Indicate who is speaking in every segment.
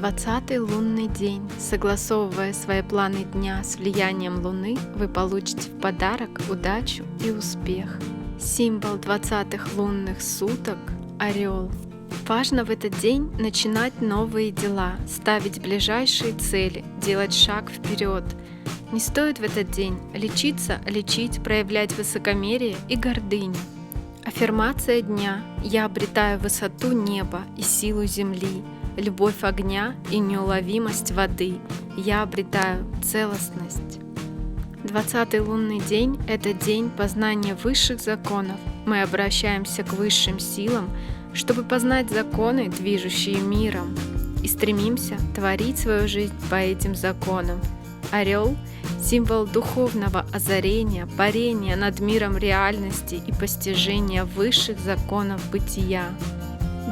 Speaker 1: 20 лунный день. Согласовывая свои планы дня с влиянием Луны, вы получите в подарок удачу и успех. Символ 20-х лунных суток – Орел. Важно в этот день начинать новые дела, ставить ближайшие цели, делать шаг вперед. Не стоит в этот день лечиться, лечить, проявлять высокомерие и гордыню. Аффирмация дня «Я обретаю высоту неба и силу земли, любовь огня и неуловимость воды. Я обретаю целостность». Двадцатый лунный день – это день познания высших законов. Мы обращаемся к высшим силам, чтобы познать законы, движущие миром, и стремимся творить свою жизнь по этим законам. Орел – символ духовного озарения, парения над миром реальности и постижения высших законов бытия.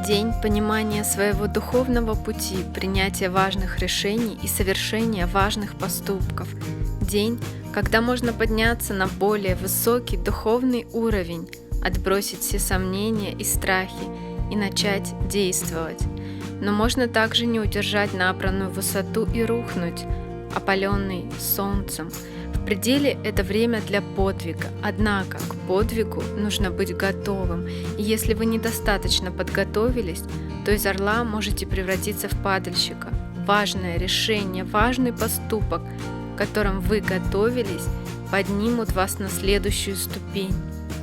Speaker 1: День понимания своего духовного пути, принятия важных решений и совершения важных поступков. День, когда можно подняться на более высокий духовный уровень, отбросить все сомнения и страхи и начать действовать. Но можно также не удержать набранную высоту и рухнуть, опаленный солнцем. В пределе это время для подвига, однако к подвигу нужно быть готовым, и если вы недостаточно подготовились, то из орла можете превратиться в падальщика. Важное решение, важный поступок, которым вы готовились, поднимут вас на следующую ступень.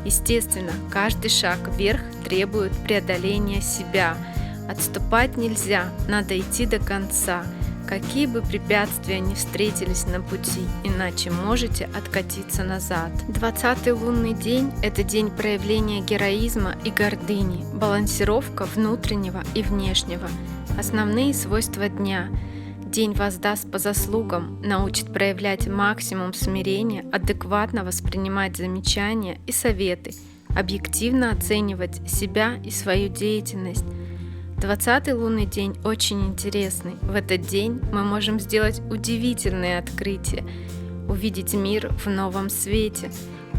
Speaker 1: Естественно, каждый шаг вверх требует преодоления себя. Отступать нельзя, надо идти до конца – какие бы препятствия ни встретились на пути, иначе можете откатиться назад. 20 лунный день – это день проявления героизма и гордыни, балансировка внутреннего и внешнего. Основные свойства дня – День воздаст по заслугам, научит проявлять максимум смирения, адекватно воспринимать замечания и советы, объективно оценивать себя и свою деятельность, Двадцатый лунный день очень интересный. В этот день мы можем сделать удивительные открытия, увидеть мир в новом свете,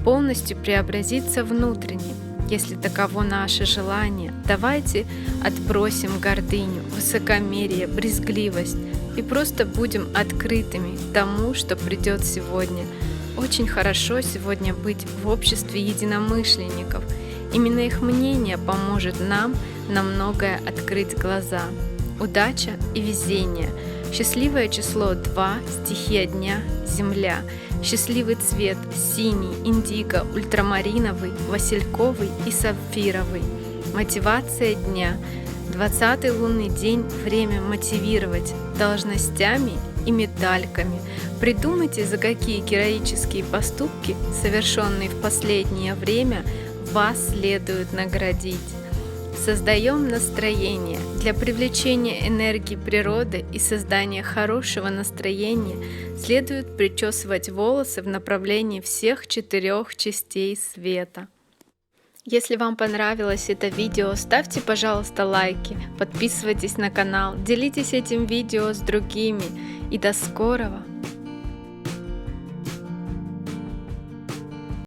Speaker 1: полностью преобразиться внутренне, если таково наше желание. Давайте отбросим гордыню, высокомерие, брезгливость и просто будем открытыми тому, что придет сегодня. Очень хорошо сегодня быть в обществе единомышленников. Именно их мнение поможет нам на многое открыть глаза. Удача и везение. Счастливое число 2, стихия дня, земля. Счастливый цвет синий, индиго, ультрамариновый, васильковый и сапфировый. Мотивация дня. 20 лунный день – время мотивировать должностями и медальками. Придумайте, за какие героические поступки, совершенные в последнее время, вас следует наградить. Создаем настроение. Для привлечения энергии природы и создания хорошего настроения следует причесывать волосы в направлении всех четырех частей света. Если вам понравилось это видео, ставьте, пожалуйста, лайки, подписывайтесь на канал, делитесь этим видео с другими и до скорого!